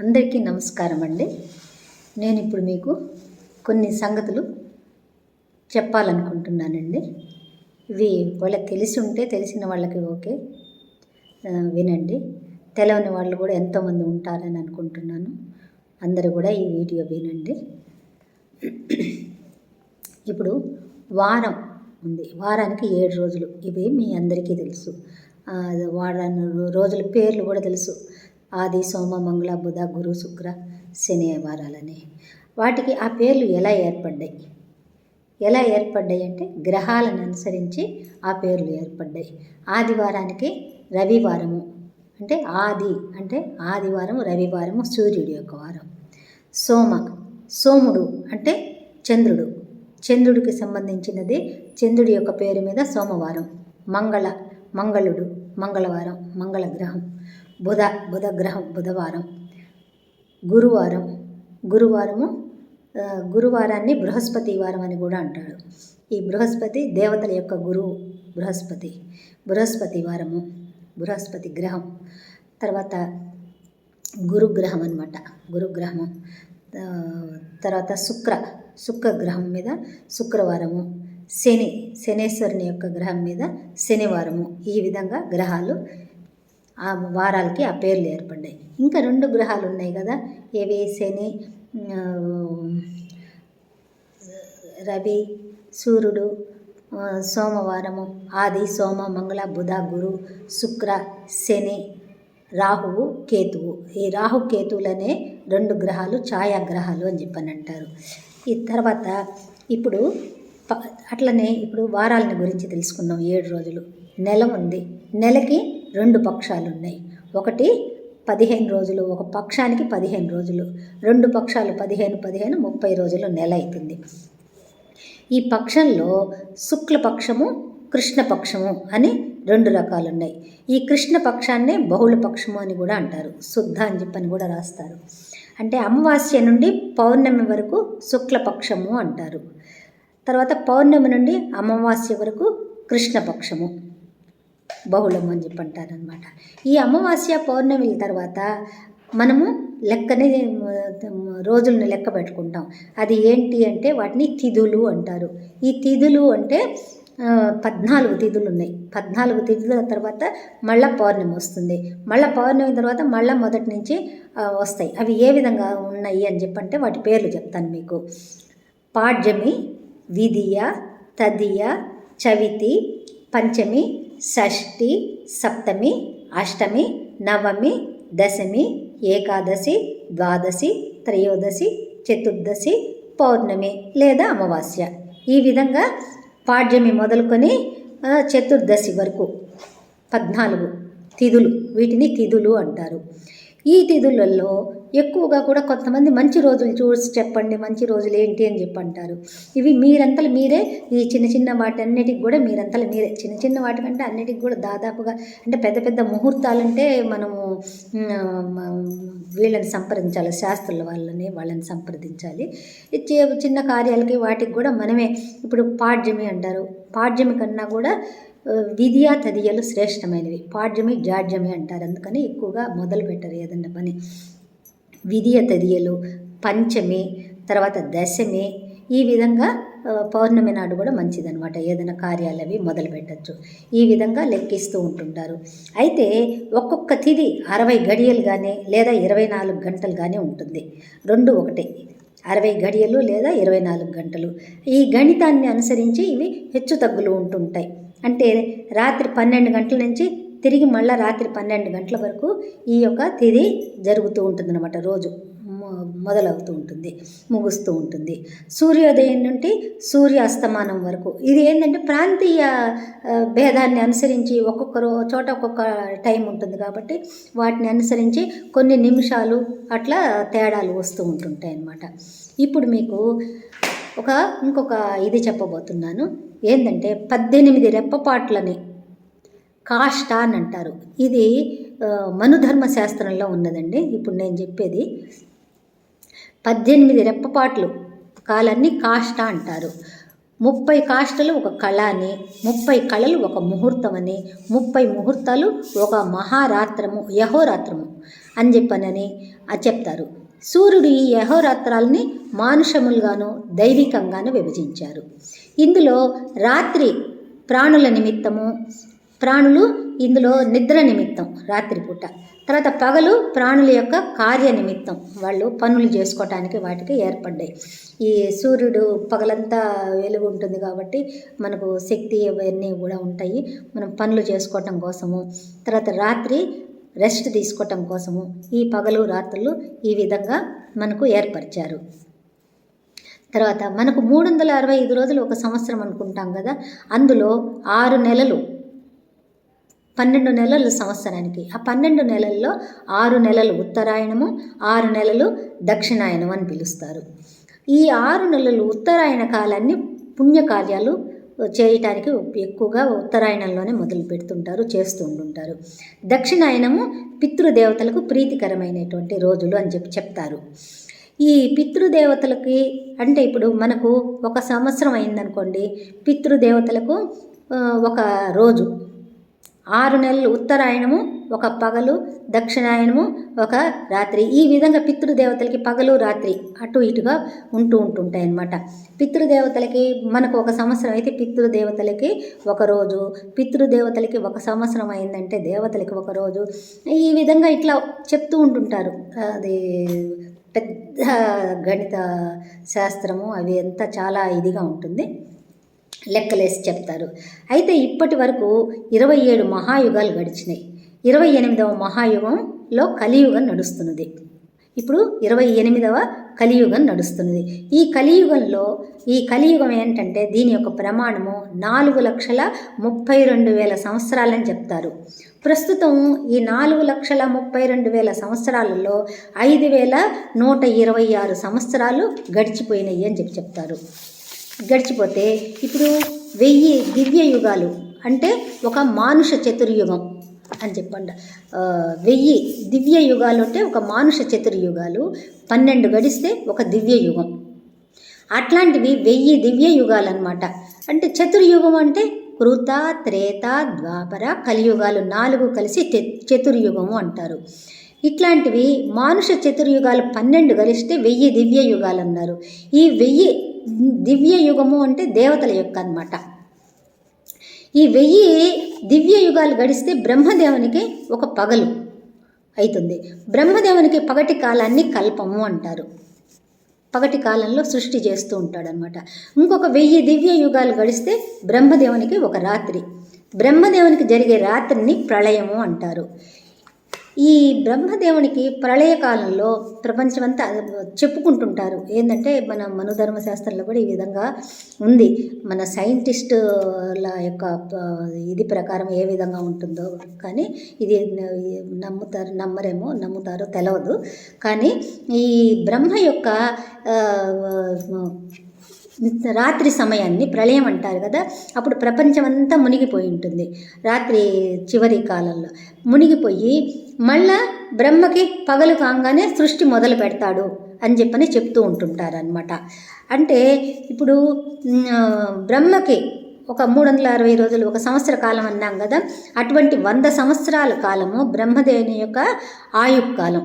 అందరికీ నమస్కారం అండి. నేను ఇప్పుడు మీకు కొన్ని సంగతులు చెప్పాలనుకుంటున్నానండి. ఇవి వాళ్ళకి తెలిసి ఉంటే తెలిసిన వాళ్ళకి ఓకే. వినండి. తెలవని వాళ్ళు కూడా ఎంతోమంది ఉంటారని అనుకుంటున్నాను. అందరూ కూడా ఈ వీడియో వినండి. ఇప్పుడు వారం ఉంది. వారానికి ఏడు రోజులు. ఇవి మీ అందరికీ తెలుసు. వారాన్ని రోజుల పేర్లు కూడా తెలుసు. ఆది సోమ మంగళ బుధ గురు శుక్ర శని వారాలని వాటికి ఆ పేర్లు ఎలా ఏర్పడ్డాయి? ఎలా ఏర్పడ్డాయి అంటే గ్రహాలను అనుసరించి ఆ పేర్లు ఏర్పడ్డాయి. ఆదివారానికి రవివారము అంటే ఆది అంటే ఆదివారం రవివారము సూర్యుడి యొక్క వారం. సోమ సోముడు అంటే చంద్రుడు. చంద్రుడికి సంబంధించినది చంద్రుడి యొక్క పేరు మీద సోమవారం. మంగళ మంగళుడు మంగళవారం మంగళ గ్రహం బుధ బుధ గ్రహం బుధవారం గురువారం గురువారము గురువారాన్ని బృహస్పతి వారం అని కూడా అంటాడు. ఈ బృహస్పతి దేవతల యొక్క గురువు బృహస్పతి. బృహస్పతి వారము బృహస్పతి గ్రహం తర్వాత గురుగ్రహం అనమాట గురుగ్రహము తర్వాత శుక్ర శుక్ర గ్రహం మీద శుక్రవారము శని శనేశ్వరుని యొక్క గ్రహం మీద శనివారము. ఈ విధంగా గ్రహాలు ఆ వారాలకి ఆ పేర్లు ఏర్పడ్డాయి. ఇంకా రెండు గ్రహాలు ఉన్నాయి కదా? ఏవి? శని రవి సూర్యుడు సోమవారము ఆది సోమ మంగళ బుధ గురు శుక్ర శని రాహువు కేతువు. ఈ రాహు కేతువులనే రెండు గ్రహాలు ఛాయాగ్రహాలు అని చెప్పని అంటారు. ఈ తర్వాత ఇప్పుడు ప- అట్లనే ఇప్పుడు వారాలని గురించి తెలుసుకుందాం. ఏడు రోజులు. నెల ఉంది. నెలకి రెండు పక్షాలు ఉన్నాయి ఒకటి పదిహేను రోజులు ఒక పక్షానికి పదిహేను రోజులు. రెండు పక్షాలు పదిహేను పదిహేను ముప్పై రోజులు నెల అవుతుంది ఈ పక్షంలో శుక్లపక్షము కృష్ణపక్షము అని రెండు రకాలు ఉన్నాయి ఈ కృష్ణ పక్షాన్నే బహుళ పక్షము అని కూడా అంటారు. శుద్ధ అని చెప్పని కూడా రాస్తారు. అంటే అమావాస్య నుండి పౌర్ణమి వరకు శుక్లపక్షము అంటారు. తర్వాత పౌర్ణమి నుండి అమావాస్య వరకు కృష్ణపక్షము. బహుళం అని చెప్పి అంటారనమాట ఈ అమావాస్య పౌర్ణమిల తర్వాత మనము లెక్కని రోజులను లెక్క పెట్టుకుంటాం. అది ఏంటి అంటే వాటిని తిథులు అంటారు. ఈ తిథులు అంటే పద్నాలుగు తిథులు ఉన్నాయి. పద్నాలుగు తిథుల తర్వాత మళ్ళా పౌర్ణమి వస్తుంది. మళ్ళీ పౌర్ణమి తర్వాత మళ్ళీ మొదటి నుంచి వస్తాయి. అవి ఏ విధంగా ఉన్నాయి అని చెప్పంటే వాటి పేర్లు చెప్తాను మీకు. పాడ్యమి విధియ తదియ చవితి పంచమి షష్ఠి సప్తమి అష్టమి నవమి దశమి ఏకాదశి ద్వాదశి త్రయోదశి చతుర్దశి పౌర్ణమి లేదా అమావాస్య. ఈ విధంగా పాడ్యమి మొదలుకొని చతుర్దశి వరకు పద్నాలుగు తిథులు. వీటిని తిథులు అంటారు. ఈ తిథులలో ఎక్కువగా కూడా కొంతమంది మంచి రోజులు చూసి చెప్పండి మంచి రోజులు ఏంటి అని చెప్పి అంటారు ఇవి మీరంతలు మీరే ఈ చిన్న చిన్న వాటి అన్నిటికి కూడా మీరంతలు మీరే. చిన్న చిన్న వాటికంటే అన్నిటికి కూడా దాదాపుగా అంటే పెద్ద పెద్ద ముహూర్తాలంటే మనము వీళ్ళని సంప్రదించాలి శాస్త్రుల వాళ్ళని వాళ్ళని సంప్రదించాలి. చిన్న కార్యాలకి వాటికి కూడా మనమే ఇప్పుడు పాడ్యమి అంటారు. పాడ్యమి కన్నా కూడా విద్య విధియా తదియలు శ్రేష్టమైనవి. పాడ్యమి జాడ్యమి అంటారు. అందుకని ఎక్కువగా మొదలు పెట్టరు ఏదన్నా పని. విధియ తదియలు పంచమి తర్వాత దశమి ఈ విధంగా పౌర్ణమి నాడు కూడా మంచిదనమాట ఏదైనా కార్యాలు అవి మొదలు పెట్టచ్చు ఈ విధంగా లెక్కిస్తూ ఉంటుంటారు. అయితే ఒక్కొక్క తిది అరవై గడియలు కానీ లేదా ఇరవై నాలుగు గంటలు కానీ ఉంటుంది. రెండు ఒకటే. అరవై గడియలు లేదా ఇరవై నాలుగు గంటలు. ఈ గణితాన్ని అనుసరించి ఇవి హెచ్చు తగ్గులు ఉంటుంటాయి. అంటే రాత్రి పన్నెండు గంటల నుంచి తిరిగి మళ్ళీ రాత్రి పన్నెండు గంటల వరకు ఈ యొక్క తిది జరుగుతూ ఉంటుందన్నమాట. రోజు మొ- మొదలవుతూ ఉంటుంది ముగుస్తూ ఉంటుంది. సూర్యోదయం నుండి సూర్యాస్తమానం వరకు. ఇది ఏంటంటే ప్రాంతీయ భేదాన్ని అనుసరించి ఒక్కొక్కరు చోట ఒక్కొక్క టైం ఉంటుంది కాబట్టి వాటిని అనుసరించి కొన్ని నిమిషాలు అట్లా తేడాలు వస్తూ ఉంటుంటాయి అన్నమాట. ఇప్పుడు మీకు ఒక ఇంకొక ఇది చెప్పబోతున్నాను. ఏంటంటే పద్దెనిమిది రెప్పపాట్లని కాష్ట అని అంటారు. ఇది మనుధర్మ శాస్త్రంలో ఉన్నదండి. ఇప్పుడు నేను చెప్పేది పద్దెనిమిది రెప్పపాట్లు కాలాన్ని కాష్ట అంటారు. ముప్పై కాష్టలు ఒక కళ అని ముప్పై కళలు ఒక ముహూర్తం అని ముప్పై ముహూర్తాలు ఒక మహారాత్రము యహోరాత్రము అని చెప్పనని చెప్తారు. సూర్యుడు ఈ యహోరాత్రాలని మానుషములుగాను దైవికంగాను విభజించారు. ఇందులో రాత్రి ప్రాణుల నిమిత్తము ప్రాణులు ఇందులో నిద్ర నిమిత్తం రాత్రిపూట. తర్వాత పగలు ప్రాణుల యొక్క కార్య నిమిత్తం. వాళ్ళు పనులు చేసుకోవటానికి వాటికి ఏర్పడ్డాయి. ఈ సూర్యుడు పగలంతా వెలుగు ఉంటుంది కాబట్టి మనకు శక్తి అవన్నీ కూడా ఉంటాయి. మనం పనులు చేసుకోవటం కోసము తర్వాత రాత్రి రెస్ట్ తీసుకోవటం కోసము ఈ పగలు రాత్రులు ఈ విధంగా మనకు ఏర్పరిచారు. తర్వాత మనకు మూడు వందల అరవై ఐదు రోజులు ఒక సంవత్సరం అనుకుంటాం కదా అందులో ఆరు నెలలు పన్నెండు నెలలు సంవత్సరానికి. ఆ పన్నెండు నెలల్లో ఆరు నెలలు ఉత్తరాయణము ఆరు నెలలు దక్షిణాయనం అని పిలుస్తారు. ఈ ఆరు నెలలు ఉత్తరాయణ కాలాన్ని పుణ్యకార్యాలు చేయటానికి ఎక్కువగా ఉత్తరాయణంలోనే మొదలు పెడుతుంటారు చేస్తూ ఉంటుంటారు దక్షిణాయనము పితృదేవతలకు ప్రీతికరమైనటువంటి రోజులు అని చెప్పి చెప్తారు. ఈ పితృదేవతలకి అంటే ఇప్పుడు మనకు ఒక సంవత్సరం అయిందనుకోండి పితృదేవతలకు ఒక రోజు ఆరు నెలలు ఉత్తరాయణము ఒక పగలు దక్షిణాయనము ఒక రాత్రి. ఈ విధంగా పితృదేవతలకి పగలు రాత్రి అటు ఇటుగా ఉంటూ ఉంటుంటాయి అన్నమాట. పితృదేవతలకి మనకు ఒక సంవత్సరం అయితే పితృదేవతలకి ఒక రోజు. పితృదేవతలకి ఒక సంవత్సరం అయిందంటే దేవతలకి ఒక రోజు. ఈ విధంగా ఇట్లా చెప్తూ ఉంటుంటారు. అది పెద్ద గణిత శాస్త్రము అవి అంతా చాలా ఇదిగా ఉంటుంది. లెక్కలేసి చెప్తారు. అయితే ఇప్పటి వరకు ఇరవై ఏడు మహాయుగాలు గడిచినాయి. ఇరవై ఎనిమిదవ మహాయుగంలో కలియుగం నడుస్తున్నది. ఇప్పుడు ఇరవై ఎనిమిదవ కలియుగం నడుస్తున్నది. ఈ కలియుగంలో ఈ కలియుగం ఏంటంటే దీని యొక్క ప్రమాణము నాలుగు లక్షల ముప్పై రెండు వేల సంవత్సరాలని చెప్తారు. ప్రస్తుతం ఈ నాలుగు లక్షల ముప్పై రెండు వేల సంవత్సరాలలో ఐదు వేల నూట ఇరవై ఆరు సంవత్సరాలు గడిచిపోయినాయి అని చెప్పి చెప్తారు. గడిచిపోతే ఇప్పుడు వెయ్యి దివ్య యుగాలు అంటే ఒక మానుష చతుర్యుగం అని చెప్పండి. వెయ్యి దివ్య యుగాలు అంటే ఒక మానుష చతుర్యుగాలు పన్నెండు గడిస్తే ఒక దివ్య యుగం అట్లాంటివి వెయ్యి దివ్య యుగాలు అనమాట అంటే చతుర్యుగం అంటే కృత త్రేత ద్వాపర కలియుగాలు నాలుగు కలిసి చతుర్యుగము అంటారు. ఇట్లాంటివి మానుష చతుర్యుగాలు పన్నెండు గలిస్తే వెయ్యి దివ్య యుగాలు అన్నారు. ఈ వెయ్యి దివ్య యుగము అంటే దేవతల యొక్క అనమాట ఈ వెయ్యి దివ్య యుగాలు గడిస్తే బ్రహ్మదేవునికి ఒక పగలు అవుతుంది బ్రహ్మదేవునికి పగటి కాలాన్ని కల్పము అంటారు. పగటి కాలంలో సృష్టి చేస్తూ ఉంటాడనమాట ఇంకొక వెయ్యి దివ్య యుగాలు గడిస్తే బ్రహ్మదేవునికి ఒక రాత్రి. బ్రహ్మదేవునికి జరిగే రాత్రిని ప్రళయము అంటారు. ఈ బ్రహ్మదేవునికి ప్రళయకాలంలో ప్రపంచమంతా చెప్పుకుంటుంటారు. ఏంటంటే మన మనుధర్మ శాస్త్రంలో కూడా ఈ విధంగా ఉంది. మన సైంటిస్టుల యొక్క ఇది ప్రకారం ఏ విధంగా ఉంటుందో కానీ ఇది నమ్ముతారు నమ్మరేమో నమ్ముతారో తెలవదు. కానీ ఈ బ్రహ్మ యొక్క రాత్రి సమయాన్ని ప్రళయం అంటారు కదా అప్పుడు ప్రపంచం అంతా మునిగిపోయి ఉంటుంది. రాత్రి చివరి కాలంలో మునిగిపోయి మళ్ళా బ్రహ్మకి పగలు కాగానే సృష్టి మొదలు పెడతాడు అని చెప్పని చెప్తూ ఉంటుంటారు అనమాట అంటే ఇప్పుడు బ్రహ్మకి ఒక మూడు వందల అరవై రోజులు ఒక సంవత్సర కాలం అన్నాం కదా అటువంటి వంద సంవత్సరాల కాలము బ్రహ్మదేవుని యొక్క ఆయుకాలం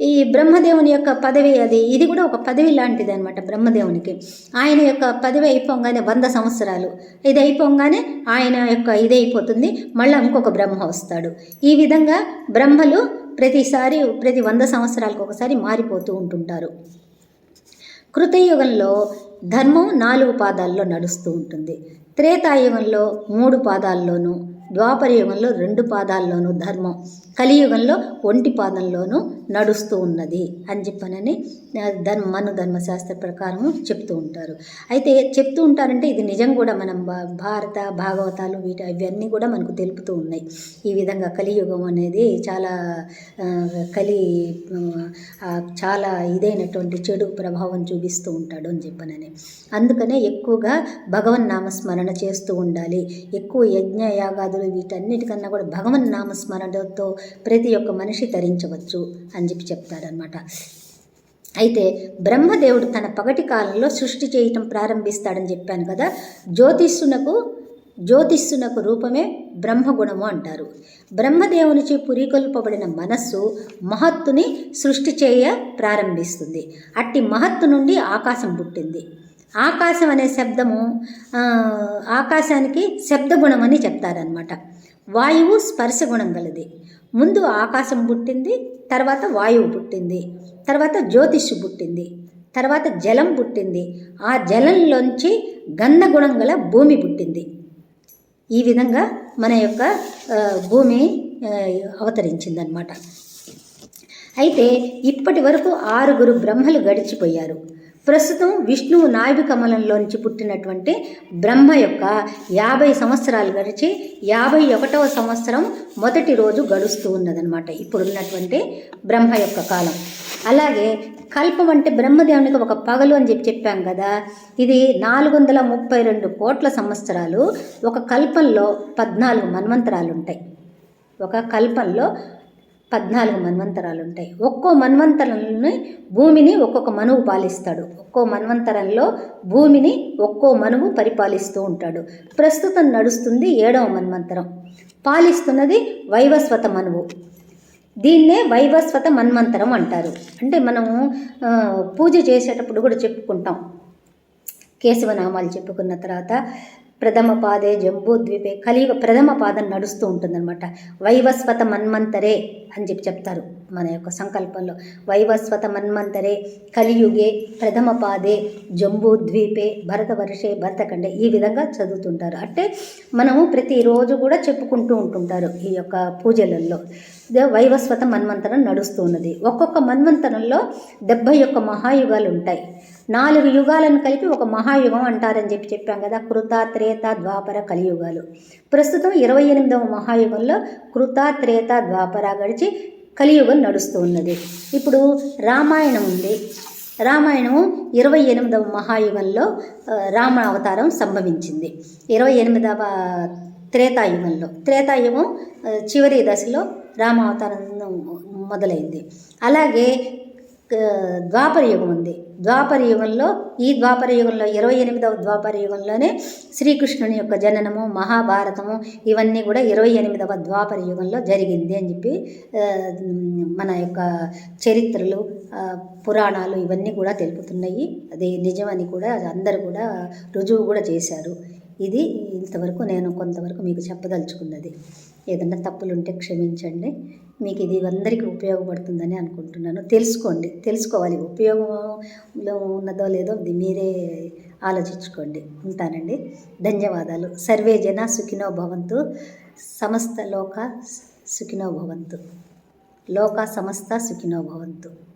ఈ బ్రహ్మదేవుని యొక్క పదవి అది ఇది కూడా ఒక పదవి లాంటిది అనమాట బ్రహ్మదేవునికి. ఆయన యొక్క పదవి అయిపోగానే వంద సంవత్సరాలు. ఇది అయిపోగానే ఆయన యొక్క ఇది అయిపోతుంది మళ్ళీ ఇంకొక బ్రహ్మ వస్తాడు. ఈ విధంగా బ్రహ్మలు ప్రతిసారి ప్రతి వంద సంవత్సరాలకు ఒకసారి మారిపోతూ ఉంటుంటారు. కృతయుగంలో ధర్మం నాలుగు పాదాల్లో నడుస్తూ ఉంటుంది. త్రేతాయుగంలో మూడు పాదాల్లోనూ ద్వాపర యుగంలో రెండు పాదాల్లోనూ ధర్మం. కలియుగంలో ఒంటి పాదంలోనూ నడుస్తూ ఉన్నది అని చెప్పనని ధర్మ మను ధర్మశాస్త్ర ప్రకారము చెప్తూ ఉంటారు. అయితే చెప్తూ ఉంటారంటే ఇది నిజం కూడా మనం భా- భారత భాగవతాలు వీటి ఇవన్నీ కూడా మనకు తెలుపుతూ ఉన్నాయి. ఈ విధంగా కలియుగం అనేది చాలా కలి చాలా ఇదైనటువంటి చెడు ప్రభావం చూపిస్తూ ఉంటాడు అని చెప్పనని. అందుకనే ఎక్కువగా భగవన్ నామస్మరణ చేస్తూ ఉండాలి. ఎక్కువ యజ్ఞ యాగాదులు వీటన్నిటికన్నా కూడా భగవన్ నామస్మరణతో ప్రతి ఒక్క మనిషి తరించవచ్చు అని చెప్పి చెప్తారనమాట అయితే బ్రహ్మదేవుడు తన పగటి కాలంలో సృష్టి చేయటం ప్రారంభిస్తాడని చెప్పాను కదా జ్యోతిష్సునకు జ్యోతిష్సునకు రూపమే బ్రహ్మగుణము అంటారు. బ్రహ్మదేవునిచే పురికొల్పబడిన మనస్సు మహత్తుని సృష్టి చేయ ప్రారంభిస్తుంది. అట్టి మహత్తు నుండి ఆకాశం పుట్టింది. ఆకాశం అనే శబ్దము ఆకాశానికి శబ్దగుణం అని చెప్తారనమాట వాయువు స్పర్శ గుణం గలది. ముందు ఆకాశం పుట్టింది తర్వాత వాయువు పుట్టింది తర్వాత జ్యోతిష్యు పుట్టింది తర్వాత జలం పుట్టింది. ఆ జలంలోంచి గంధగుణం గల భూమి పుట్టింది. ఈ విధంగా మన యొక్క భూమి అవతరించిందనమాట అయితే ఇప్పటి వరకు ఆరుగురు బ్రహ్మలు గడిచిపోయారు. ప్రస్తుతం విష్ణువు నాభి కమలంలోంచి పుట్టినటువంటి బ్రహ్మ యొక్క యాభై సంవత్సరాలు గడిచి యాభై ఒకటవ సంవత్సరం మొదటి రోజు గడుస్తూ ఉన్నదనమాట ఇప్పుడున్నటువంటి బ్రహ్మ యొక్క కాలం. అలాగే కల్పం అంటే బ్రహ్మదేవునికి ఒక పగలు అని చెప్పి చెప్పాం కదా. ఇది నాలుగు వందల ముప్పై రెండు కోట్ల సంవత్సరాలు. ఒక కల్పంలో పద్నాలుగు మన్వంతరాలు ఉంటాయి ఒక కల్పంలో పద్నాలుగు మన్వంతరాలు ఉంటాయి ఒక్కో మన్వంతరంలోని భూమిని ఒక్కొక్క మనువు పాలిస్తాడు. ఒక్కో మన్వంతరంలో భూమిని ఒక్కో మనువు పరిపాలిస్తూ ఉంటాడు. ప్రస్తుతం నడుస్తుంది ఏడవ మన్వంతరం. పాలిస్తున్నది వైవస్వత మనువు. దీన్నే వైవస్వత మన్వంతరం అంటారు. అంటే మనము పూజ చేసేటప్పుడు కూడా చెప్పుకుంటాం. కేశవనామాలు చెప్పుకున్న తర్వాత ప్రథమ పాదే జంబూద్వీపే కలియుగ ప్రథమ పాదం నడుస్తూ ఉంటుందన్నమాట. వైవస్వత మన్మంతరే అని చెప్పి చెప్తారు మన యొక్క సంకల్పంలో. వైవస్వత మన్మంతరే కలియుగే ప్రథమ పాదే జంబూద్వీపే భరతవర్షే భరతఖండే ఈ విధంగా చదువుతుంటారు. అంటే మనము ప్రతిరోజు కూడా చెప్పుకుంటూ ఉంటుంటారు ఈ యొక్క పూజలలో. వైవస్వత మన్వంతరం నడుస్తూ ఉన్నది. ఒక్కొక్క మన్వంతరంలో డెబ్బై యొక్క మహాయుగాలు ఉంటాయి. నాలుగు యుగాలను కలిపి ఒక మహాయుగం అంటారని చెప్పి చెప్పాం కదా కృత త్రేత ద్వాపర కలియుగాలు. ప్రస్తుతం ఇరవై ఎనిమిదవ మహాయుగంలో కృత త్రేత ద్వాపర గడిచి కలియుగం నడుస్తూ ఉన్నది. ఇప్పుడు రామాయణం ఉంది. రామాయణము ఇరవై ఎనిమిదవ మహాయుగంలో రామ అవతారం సంభవించింది. ఇరవై ఎనిమిదవ త్రేతాయుగంలో. త్రేతాయుగం చివరి దశలో రామ అవతారం మొదలైంది. అలాగే ద్వాపర యుగం ఉంది. ద్వాపర యుగంలో ఈ ద్వాపర యుగంలో ఇరవై ఎనిమిదవ ద్వాపర యుగంలోనే శ్రీకృష్ణుని యొక్క జననము మహాభారతము ఇవన్నీ కూడా ఇరవై ఎనిమిదవ ద్వాపర యుగంలో జరిగింది అని చెప్పి మన యొక్క చరిత్రలు పురాణాలు ఇవన్నీ కూడా తెలుపుతున్నాయి. అది నిజమని కూడా అందరూ కూడా రుజువు కూడా చేశారు. ఇది ఇంతవరకు నేను కొంతవరకు మీకు చెప్పదలుచుకున్నది. ఏదన్నా తప్పులుంటే క్షమించండి. మీకు ఇది అందరికీ ఉపయోగపడుతుందని అనుకుంటున్నాను. తెలుసుకోండి. తెలుసుకోవాలి. ఉపయోగంలో ఉన్నదో లేదో ఇది మీరే ఆలోచించుకోండి. ఉంటానండి. ధన్యవాదాలు. సర్వే జన సుఖినో భవంతు. సమస్త లోక సుఖినో భవంతు. లోక సమస్త సుఖినో భవంతు.